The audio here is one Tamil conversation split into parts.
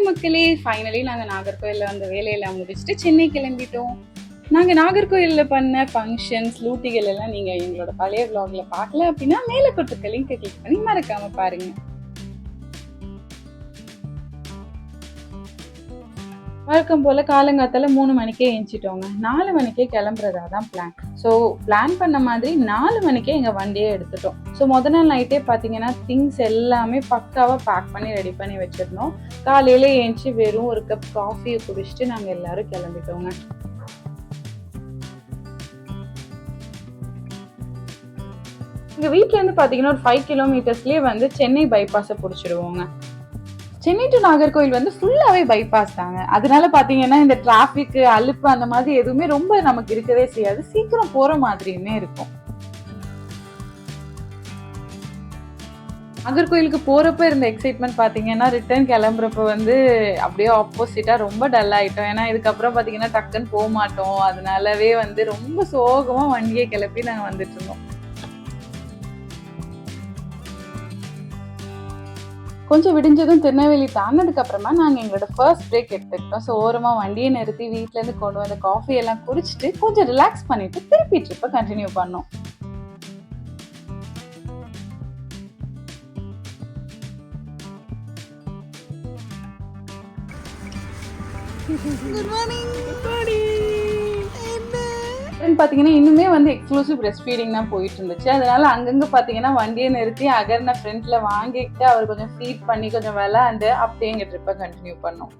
மக்களே ஃபைனலி நாங்கள் நாகர்கோயிலில் வந்து வேலையெல்லாம் முடிச்சுட்டு சென்னை கிளம்பிட்டோம். நாங்கள் நாகர்கோயிலில் பண்ண ஃபங்க்ஷன்ஸ் லூட்டிகள் எல்லாம் நீங்கள் எங்களோட பழைய vlogல பார்க்கல அப்படின்னா மேலே கொடுத்துருக்க லிங்கை கிளிக் பண்ணி மறக்காம பாருங்க. வழக்கம் போல் காலங்காத்தால மூணு மணிக்கே எழுந்திட்டோங்க நாலு மணிக்கே கிளம்புறதா தான் பிளான் ஸோ பிளான் பண்ண மாதிரி நாலு மணிக்கே எங்கள் வண்டியே எடுத்துட்டோம். ஸோ முத நாள் நைட்டே பார்த்தீங்கன்னா திங்ஸ் எல்லாமே பக்காவாக பேக் பண்ணி ரெடி பண்ணி வச்சிருந்தோம். காலையில் ஏஞ்சி வெறும் ஒரு கப் காஃபியை குடிச்சிட்டு நாங்கள் எல்லாரும் கிளம்பிட்டோங்க. எங்கள் வீட்டிலேருந்து பார்த்தீங்கன்னா ஒரு ஃபைவ் கிலோமீட்டர்ஸ்லேயே வந்து சென்னை பைபாஸை பிடிச்சிடுவோங்க. சென்னை டு நாகர்கோவில் வந்து ஃபுல்லாகவே பைபாஸ் தாங்க. அதனால பார்த்தீங்கன்னா இந்த டிராஃபிக்கு அலுப்பு அந்த மாதிரி எதுவுமே ரொம்ப நமக்கு இருக்கவே செய்யாது. சீக்கிரம் போகிற மாதிரியுமே இருக்கும். நாகர்கோயிலுக்கு போகிறப்ப இருந்த எக்ஸைட்மெண்ட் பார்த்தீங்கன்னா ரிட்டர்ன் கிளம்புறப்ப வந்து அப்படியே ஆப்போசிட்டாக ரொம்ப டல் ஆகிட்டோம் ஏன்னா இதுக்கப்புறம் பார்த்தீங்கன்னா டக்குன்னு போக மாட்டோம் அதனாலவே வந்து ரொம்ப சோகமாக வண்டியை கிளப்பி நாங்கள் வந்துட்டு இருந்தோம். கொஞ்சம் விடிஞ்சதும் திருநெல்வேலி தாண்டினதுக்கு அப்புறமா நாங்க எங்களோட ஃபர்ஸ்ட் பிரேக் எடுத்துக்கிட்டோம். ஸோ ஓரமா வண்டியை நிறுத்தி வீட்ல இருந்து கொண்டு வந்த காஃபி எல்லாம் குடிச்சிட்டு கொஞ்சம் ரிலாக்ஸ் பண்ணிட்டு திருப்பி ட்ரிப்பை கண்டினியூ பண்ணோம். Then பார்த்தீங்கன்னா இன்னுமே வந்து எக்ஸ்க்ளூசிவ் பிரஸ்ட் ஃபீடிங் தான் போயிட்டு இருந்துச்சு. அதனால அங்கங்க பார்த்தீங்கன்னா வண்டியை நிறுத்தி அகர்ன ஃப்ரண்ட்ல வாங்கிக்கிட்டு அவர் கொஞ்சம் ஃபீட் பண்ணி கொஞ்சம் விளாண்டு அப்படியே எங்கள் ட்ரிப்பை கண்டினியூ பண்ணோம்.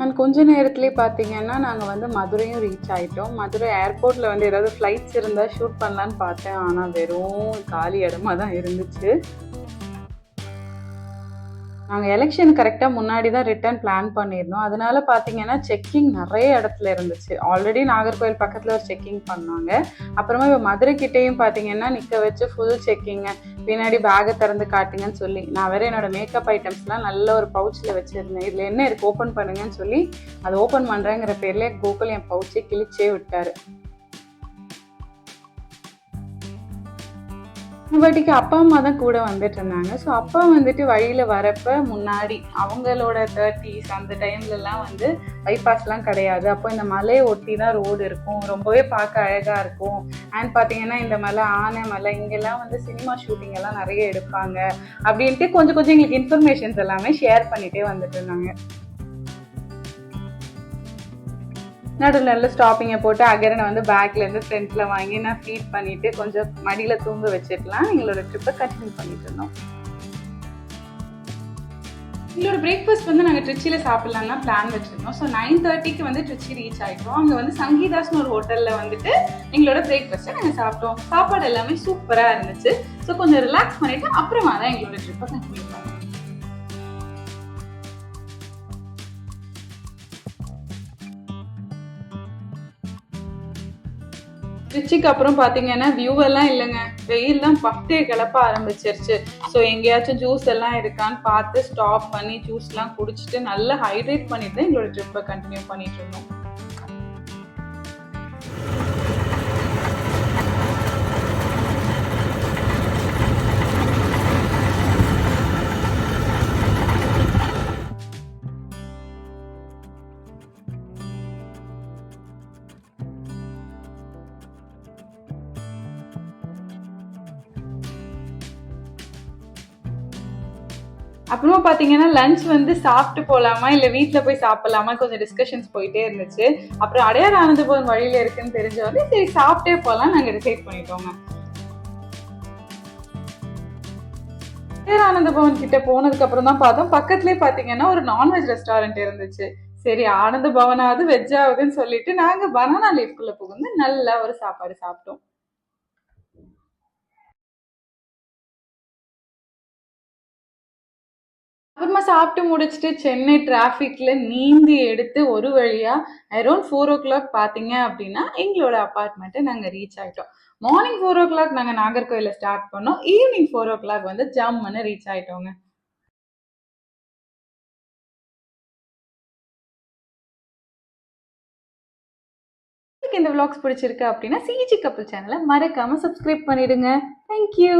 அண்ட் கொஞ்ச நேரத்துலேயே பார்த்தீங்கன்னா நாங்கள் வந்து மதுரையும் ரீச் ஆகிட்டோம் மதுரை ஏர்போர்ட்டில் வந்து ஏதாவது ஃப்ளைட்ஸ் இருந்தால் ஷூட் பண்ணலான்னு பார்த்தேன். ஆனால் வெறும் காலி இடமா தான் இருந்துச்சு. நாங்கள் எலெக்ஷன் கரெக்டாக முன்னாடி தான் ரிட்டர்ன் பிளான் பண்ணியிருந்தோம். அதனால பார்த்தீங்கன்னா செக்கிங் நிறைய இடத்துல இருந்துச்சு. ஆல்ரெடி நாகர்கோவில் பக்கத்தில் ஒரு செக்கிங் பண்ணாங்க. அப்புறமா இப்போ மதுரை கிட்டேயும் பார்த்தீங்கன்னா நிற்க வச்சு ஃபுல் செக்கிங்க பின்னாடி பேகை திறந்து காட்டுங்கன்னு சொல்லி நான் வேற என்னோட மேக்கப் ஐட்டம்ஸ்லாம் நல்ல ஒரு பவுச்சில் வச்சுருந்தேன். இதில் என்ன இருக்கு? ஓப்பன் பண்ணுங்கன்னு சொல்லி அதை ஓப்பன் பண்ணுறேங்கிற பேர்லேயே கோகுல் என் பவுச்சை கிழிச்சே விட்டார். இவாட்டிக்கு அப்பா அம்மா தான் கூட வந்துட்டு இருந்தாங்க. ஸோ அப்பா வந்துட்டு வழியில வரப்ப முன்னாடி அவங்களோட தேர்ட்டிஸ் அந்த டைம்லலாம் வந்து பைபாஸ்லாம் கிடையாது. அப்போ இந்த மலையை ஒட்டி தான் ரோடு இருக்கும். ரொம்பவே பார்க்க அழகா இருக்கும். அண்ட் பார்த்தீங்கன்னா இந்த மலை ஆனை மலை இங்கெல்லாம் வந்து சினிமா ஷூட்டிங் எல்லாம் நிறைய எடுப்பாங்க. அப்படின்ட்டு கொஞ்சம் கொஞ்சம் எங்களுக்கு இன்ஃபர்மேஷன்ஸ் எல்லாமே ஷேர் பண்ணிகிட்டே வந்துட்டு இருந்தாங்க. நடுவில் நல்ல ஸ்டாப்பிங்கை போட்டு அகரனை வந்து பேக்லேருந்து இருந்து வாங்கி நான் ஃபீட் பண்ணிவிட்டு கொஞ்சம் மடியில் தூங்க வச்சுக்கலாம் எங்களோட ட்ரிப்பை கண்டினியூ பண்ணிட்டு இருந்தோம். எங்களோட பிரேக்ஃபாஸ்ட் வந்து நாங்கள் ட்ரிச்சியில் சாப்பிட்லான்னு பிளான் வச்சுருந்தோம். ஸோ நைன் தேர்ட்டிக்கு வந்து ட்ரிச்சி ரீச் ஆகிட்டோம் அங்கே வந்து சங்கீதாஸ்னு ஒரு ஹோட்டலில் வந்துட்டு எங்களோட பிரேக்ஃபாஸ்ட்டை நாங்கள் சாப்பிட்டோம். சாப்பாடு எல்லாமே சூப்பராக இருந்துச்சு. ஸோ கொஞ்சம் ரிலாக்ஸ் பண்ணிவிட்டு அப்புறமா தான் எங்களோட ட்ரிப்பை கண்டினியூ பண்ணோம். திருச்சிக்கு அப்புறம் பார்த்தீங்கன்னா வியூ எல்லாம் இல்லைங்க. வெயில்லாம் பட்டே கிளப்ப ஆரம்பிச்சிருச்சு. ஸோ எங்கேயாச்சும் ஜூஸ் எல்லாம் இருக்கான்னு பார்த்து ஸ்டாப் பண்ணி ஜூஸ்லாம் குடிச்சிட்டு நல்லா ஹைட்ரேட் பண்ணிட்டு தான் எங்களோட ட்ரிப்பை கண்டினியூ பண்ணிட்டு இருந்தோம். அப்புறமா பார்த்தீங்கன்னா லஞ்ச் வந்து சாப்பிட்டு போகலாமா இல்லை வீட்டில் போய் சாப்பிடலாமா கொஞ்சம் டிஸ்கஷன்ஸ் போயிட்டே இருந்துச்சு. அப்புறம் அடையார் ஆனந்தபவன் வழியில இருக்குன்னு தெரிஞ்ச சரி சாப்பிட்டே போகலாம் நாங்கள் டிசைட் பண்ணிட்டோங்க. அடையார் ஆனந்தபவன் கிட்ட போனதுக்கு அப்புறம் தான் பார்த்தோம். பக்கத்துலேயே பார்த்தீங்கன்னா ஒரு நான்வெஜ் ரெஸ்டாரண்ட் இருந்துச்சு. சரி ஆனந்த பவனாவது வெஜ் ஆகுதுன்னு சொல்லிட்டு நாங்கள் பனானா லீஃப்குள்ளே புகுந்து நல்லா ஒரு சாப்பாடு சாப்பிட்டோம். அப்புறமா சாப்பிட்டு முடிச்சுட்டு சென்னை டிராஃபிக்கில் நீந்தி எடுத்து ஒரு வழியாக அரௌண்ட் ஃபோர் ஓ கிளாக் பார்த்தீங்க அப்படின்னா எங்களோட அப்பார்ட்மெண்ட்டை நாங்கள் ரீச் ஆகிட்டோம் மார்னிங் ஃபோர் ஓ கிளாக் நாங்கள் நாகர்கோயிலில் ஸ்டார்ட் பண்ணோம். ஈவினிங் ஃபோர் ஓ கிளாக் வந்து ஜம்முன்னு ரீச் ஆகிட்டோங்க இந்த விளாக்ஸ் பிடிச்சிருக்கு அப்படின்னா சிஜி கப்பல் சேனலை மறக்காம சப்ஸ்கிரைப் பண்ணிடுங்க. தேங்க்யூ